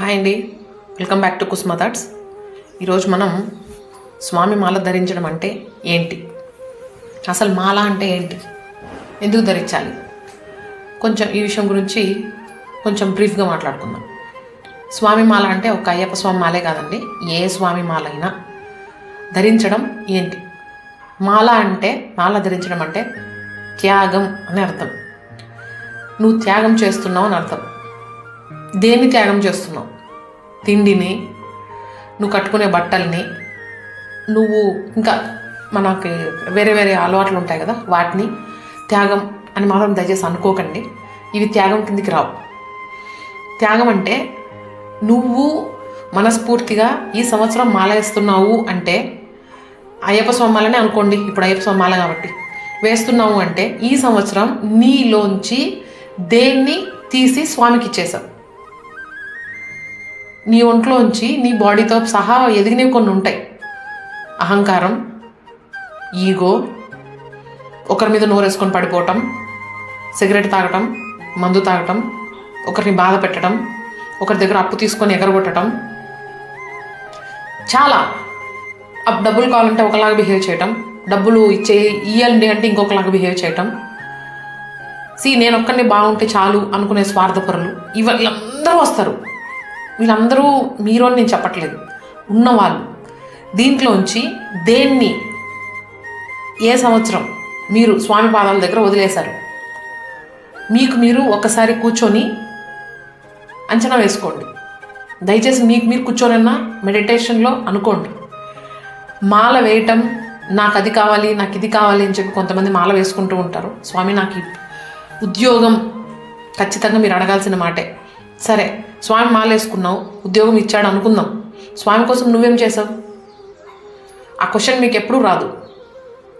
Hi అండి. Welcome back to Kusma thoughts. ఈరోజు మనం స్వామి మాల ధరించడం అంటే ఏంటి? అసలు మాల అంటే ఏంటి? ఎందుకు ధరించాలి? కొంచెం ఈ విషయం గురించి కొంచెం బ్రీఫ్గా మాట్లాడుకుందాం. స్వామి మాల అంటే ఒక అయ్యప్ప స్వామి మాలే కాదండి. ఏ స్వామి మాల అయినా ధరించడం ఏంటి? మాల అంటే మాల ధరించడం అంటే త్యాగం అని అర్థం. నువ్వు త్యాగం చేస్తున్నావు అని అర్థం. దేన్ని త్యాగం చేస్తున్నావు? తిండిని? నువ్వు కట్టుకునే బట్టల్ని? నువ్వు ఇంకా మనకి వేరే వేరే అలవాట్లు ఉంటాయి కదా వాటిని త్యాగం అని మాత్రం దయచేసి అనుకోకండి. ఇవి త్యాగం కిందికి రావు. త్యాగం అంటే నువ్వు మనస్ఫూర్తిగా ఈ సంవత్సరం మాల వేస్తున్నావు అంటే అయ్యప్ప స్వామాలనే అనుకోండి ఇప్పుడు అయ్యప్ప స్వామాల కాబట్టి. వేస్తున్నావు అంటే ఈ సంవత్సరం నీలోంచి దేన్ని తీసి స్వామికి ఇచ్చేసావు నీ ఒంట్లోంచి నీ బాడీతో సహా ఎదిగినవి కొన్ని ఉంటాయి. అహంకారం ఈగో ఒకరి మీద నోరేసుకొని పడిపోవటం సిగరెట్ తాగటం మందు తాగటం ఒకరిని బాధ పెట్టడం ఒకరి దగ్గర అప్పు తీసుకొని ఎగరగొట్టడం చాలా. అప్ డబ్బులు కావాలంటే ఒకలాగా బిహేవ్ చేయటం డబ్బులు ఇచ్చే ఇయ్యాలండి అంటే ఇంకొకలాగా బిహేవ్ చేయటం. సి నేను ఒక్కరిని బాగుంటే చాలు అనుకునే స్వార్థపరులు ఇవన్నీ అందరూ వస్తారు. వీళ్ళందరూ మీరు నేను చెప్పట్లేదు. ఉన్నవాళ్ళు. దీంట్లోంచి దేన్ని ఏ సంవత్సరం మీరు స్వామి పాదాల దగ్గర వదిలేశారు? మీకు మీరు ఒక్కసారి కూర్చొని అంచనా వేసుకోండి. దయచేసి మీకు మీరు కూర్చోనన్నా మెడిటేషన్లో అనుకోండి. మాల వేయటం నాకు అది కావాలి నాకు ఇది కావాలి అని చెప్పి కొంతమంది మాల వేసుకుంటూ ఉంటారు. స్వామి నాకు ఉద్యోగం ఖచ్చితంగా మీరు అడగాల్సిన మాటే. సరే స్వామి మాలేసుకున్నావు ఉద్యోగం ఇచ్చాడు అనుకుందాం. స్వామి కోసం నువ్వేం చేసావు ఆ క్వశ్చన్ మీకు ఎప్పుడూ రాదు.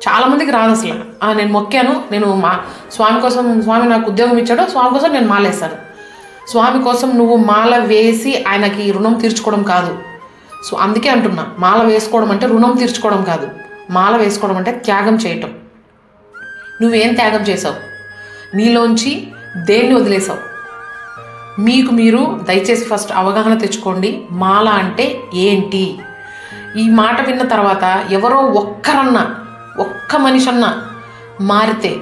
చాలామందికి రాదు అసలు. నేను మొక్కాను నేను మా స్వామి కోసం స్వామి నాకు ఉద్యోగం ఇచ్చాడు స్వామి కోసం నేను మాలేశాను. స్వామి కోసం నువ్వు మాల వేసి ఆయనకి రుణం తీర్చుకోవడం కాదు. సో అందుకే అంటున్నా మాల వేసుకోవడం అంటే రుణం తీర్చుకోవడం కాదు. మాల వేసుకోవడం అంటే త్యాగం చేయటం. నువ్వేం త్యాగం చేసావు నీలోంచి దేన్ని వదిలేసావు మీకు మీరు దయచేసి ఫస్ట్ అవగాహన తెచ్చుకోండి. మాల అంటే ఏంటి? ఈ మాట విన్న తర్వాత ఎవరో ఒక్కరన్నా ఒక్క మనిషి అన్నా మారితే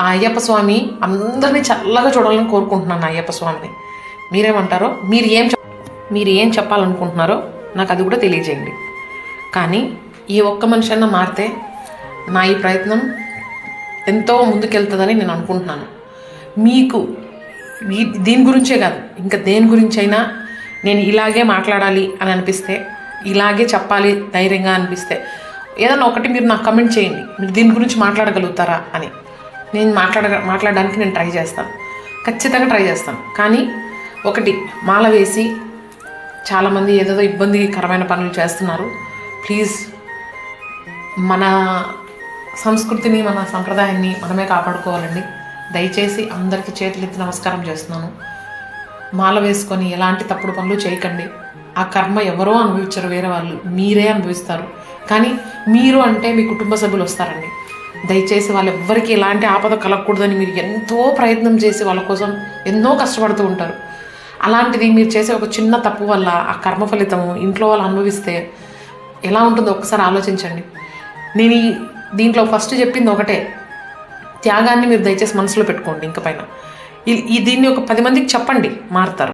ఆ అయ్యప్ప స్వామి అందరినీ చల్లగా చూడాలని కోరుకుంటున్నాను అయ్యప్ప స్వామిని. మీరేమంటారో మీరు ఏం మీరు ఏం చెప్పాలనుకుంటున్నారో నాకు అది కూడా తెలియజేయండి. కానీ ఈ ఒక్క మనిషి అన్నా మారితే నా ఈ ప్రయత్నం ఎంతో ముందుకెళ్తుందని నేను అనుకుంటున్నాను. మీకు దీని గురించే కాదు ఇంకా దేని గురించి అయినా నేను ఇలాగే మాట్లాడాలి అని అనిపిస్తే ఇలాగే చెప్పాలి ధైర్యంగా అనిపిస్తే ఏదన్నా ఒకటి మీరు నాకు కమెంట్ చేయండి. మీరు దీని గురించి మాట్లాడగలుగుతారా అని. నేను మాట్లాడ మాట్లాడడానికి నేను ట్రై చేస్తాను. ఖచ్చితంగా ట్రై చేస్తాను. కానీ ఒకటి మాల వేసి చాలామంది ఏదేదో ఇబ్బందికరమైన పనులు చేస్తున్నారు. ప్లీజ్ మన సంస్కృతిని మన సంప్రదాయాన్ని మనమే కాపాడుకోవాలండి. దయచేసి అందరికీ చేతులెత్తి నమస్కారం చేస్తున్నాను. మాల వేసుకొని ఎలాంటి తప్పుడు పనులు చేయకండి. ఆ కర్మ ఎవరో అనుభవించరు వేరే వాళ్ళు మీరే అనుభవిస్తారు. కానీ మీరు అంటే మీ కుటుంబ సభ్యులు వస్తారండి. దయచేసి వాళ్ళు ఎవ్వరికి ఎలాంటి ఆపద కలగకూడదని మీరు ఎంతో ప్రయత్నం చేసి వాళ్ళ కోసం ఎన్నో కష్టపడుతూ ఉంటారు. అలాంటిది మీరు చేసే ఒక చిన్న తప్పు వల్ల ఆ కర్మ ఫలితము ఇంట్లో వాళ్ళు అనుభవిస్తే ఎలా ఉంటుందో ఒక్కసారి ఆలోచించండి. నేను ఈ దీంట్లో ఫస్ట్ చెప్పింది ఒకటే. త్యాగాన్ని మీరు దయచేసి మనసులో పెట్టుకోండి ఇంక పైన. ఈ- దీన్ని ఒక పది మందికి చెప్పండి మారుతారు.